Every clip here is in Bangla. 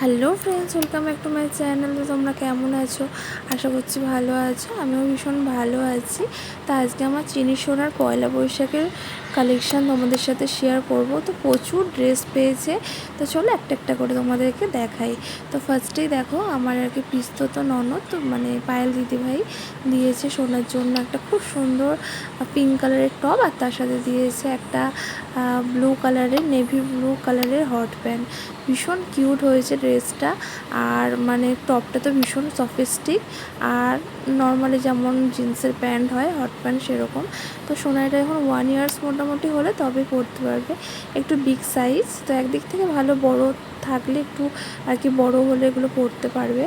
Hello friends welcome back to my channel তো তোমরা কেমন আছো? আশা করছি ভালো আছো। আমিও ভীষণ ভালো আছি। তা আজকে আমার চিনি সোনার পয়লা বৈশাখের কালেকশান তোমাদের সাথে শেয়ার করব। তো প্রচুর ড্রেস পেয়েছে। তো চলো একটা একটা করে তোমাদেরকে দেখাই। তো ফার্স্টেই দেখো, আমার আর কি পিস্তত ননদ মানে পায়েল দিদিভাই দিয়েছে সোনার জন্য একটা খুব সুন্দর পিঙ্ক কালারের টপ আর তার সাথে দিয়েছে একটা ব্লু কালারের নেভি ব্লু কালারের হট প্যান্ট ভীষণ কিউট হয়েছে ড্রেসটা আর মানে টপটা তো ভীষণ সফিস্টিক আর নর্মালি যেমন জিন্সের প্যান্ট হয় হট প্যান্ট সেরকম। তো সোনাইটা এখন ওয়ান ইয়ার্স মোটামুটি হলে তবে পরতে পারবে। একটু বিগ সাইজ তো একদিক থেকে ভালো বড় থাকলে একটু আর কি বড় হলে এগুলো পরতে পারবে।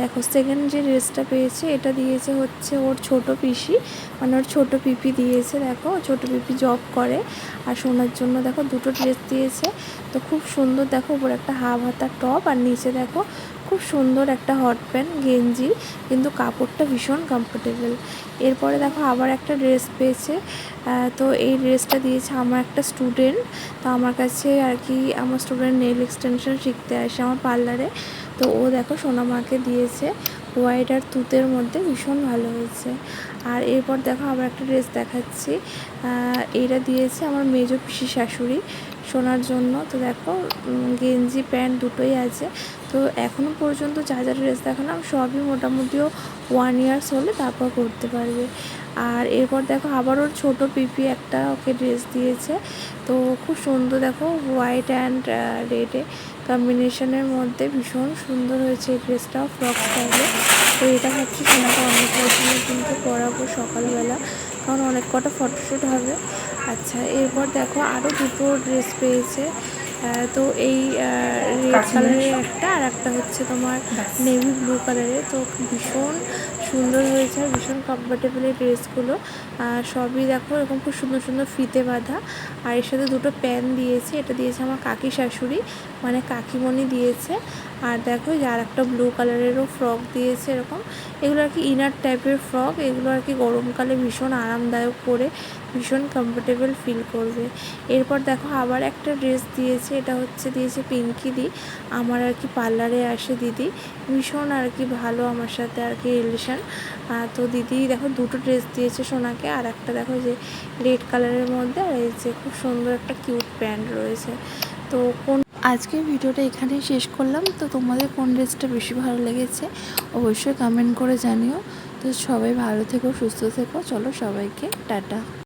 দেখো সেকেন্ড যে ড্রেসটা পেয়েছে, এটা দিয়েছে হচ্ছে ওর ছোট পিসি। মানে ওর ছোট পিপি দিয়েছে, দেখো ছোট পিপি জব করে। আর সোনার জন্য দেখো, দুটো ড্রেস দিয়েছে। তো খুব সুন্দর, দেখো, উপরে একটা হাফ হাতা টপ আর নিচে দেখো, খুব সুন্দর একটা হট প্যান্ট গেঞ্জি। কিন্তু কাপড়টা ভীষণ কমফোর্টেবল এরপরে দেখো, আবার একটা ড্রেস পেয়েছে। তো এই ড্রেসটা দিয়েছে আমার একটা স্টুডেন্ট তো আমার কাছে আর কি, আমার স্টুডেন্ট নেল এক্সটেনশন শিখতে আসে, আমার পার্লারে তো ও দেখো সোনামাকে দিয়েছে হোয়াইট আর তুতের মধ্যে ভীষণ ভালো হয়েছে। আর এরপর দেখো আবার একটা ড্রেস দেখাচ্ছি। এটা দিয়েছে আমার মেজ পিসি শাশুড়ি। শোনার জন্য। তো দেখো গেঞ্জি, প্যান্ট দুটোই আছে। তো এখনও পর্যন্ত যা যা ড্রেস দেখালাম সবই মোটামুটিও ওয়ান ইয়ার্স হলে তারপর করতে পারবে। আর এরপর দেখো, আবার ওর ছোটো পিপি একটা ওকে ড্রেস দিয়েছে। তো খুব সুন্দর দেখো হোয়াইট অ্যান্ড রেডে কম্বিনেশনের মধ্যে ভীষণ সুন্দর হয়েছে এই ড্রেসটাও ফ্রক স্টাইলে তো এটা ভাবছি সোনাটা অনেক বছরের কিন্তু পরাবো সকালবেলা। কারণ অনেক কটা ফটোশ্যুট হবে। আচ্ছা এরপর দেখো আরও দুটো ড্রেস পেয়েছে। তো এই রেড কালারের একটা আর একটা হচ্ছে তোমার নেভি ব্লু কালারের তো ভীষণ সুন্দর হয়েছে আর ভীষণ কমফোর্টেবল এই ড্রেসগুলো সবই দেখো এরকম খুব সুন্দর সুন্দর ফিতে বাঁধা। আর এর সাথে দুটো প্যান দিয়েছে। এটা দিয়েছে আমার কাকি শাশুড়ি। মানে কাকিমণি দিয়েছে। আর দেখো আর একটা ব্লু কালারেরও ফ্রক দিয়েছে এরকম। এগুলো আর কি ইনার টাইপের ফ্রক এগুলো আর কি গরমকালে ভীষণ আরামদায়ক পরে ভীষণ কমফোর্টেবল ফিল করবে। এরপর দেখো আবার একটা ড্রেস দিয়েছে, এটা হচ্ছে দিয়েছে পিঙ্কি দি। আমার আর কি পার্লারে আসে দিদি। ভীষণ আর কি ভালো আমার সাথে আর কি রিলেশান তো দিদি দেখো দুটো ড্রেস দিয়েছে সোনাকে, আর একটা দেখো যে রেড কালারের মধ্যে, আর এই যে খুব সুন্দর একটা কিউট প্যান্ট রয়েছে। তো কোন আজকের ভিডিওটা এখানেই শেষ করলাম। তো তোমাদের কোন ড্রেসটা বেশি ভালো লেগেছে অবশ্যই কমেন্ট করে জানিও। তো সবাই ভালো থেকো, সুস্থ থেকো। চলো সবাইকে টাটা।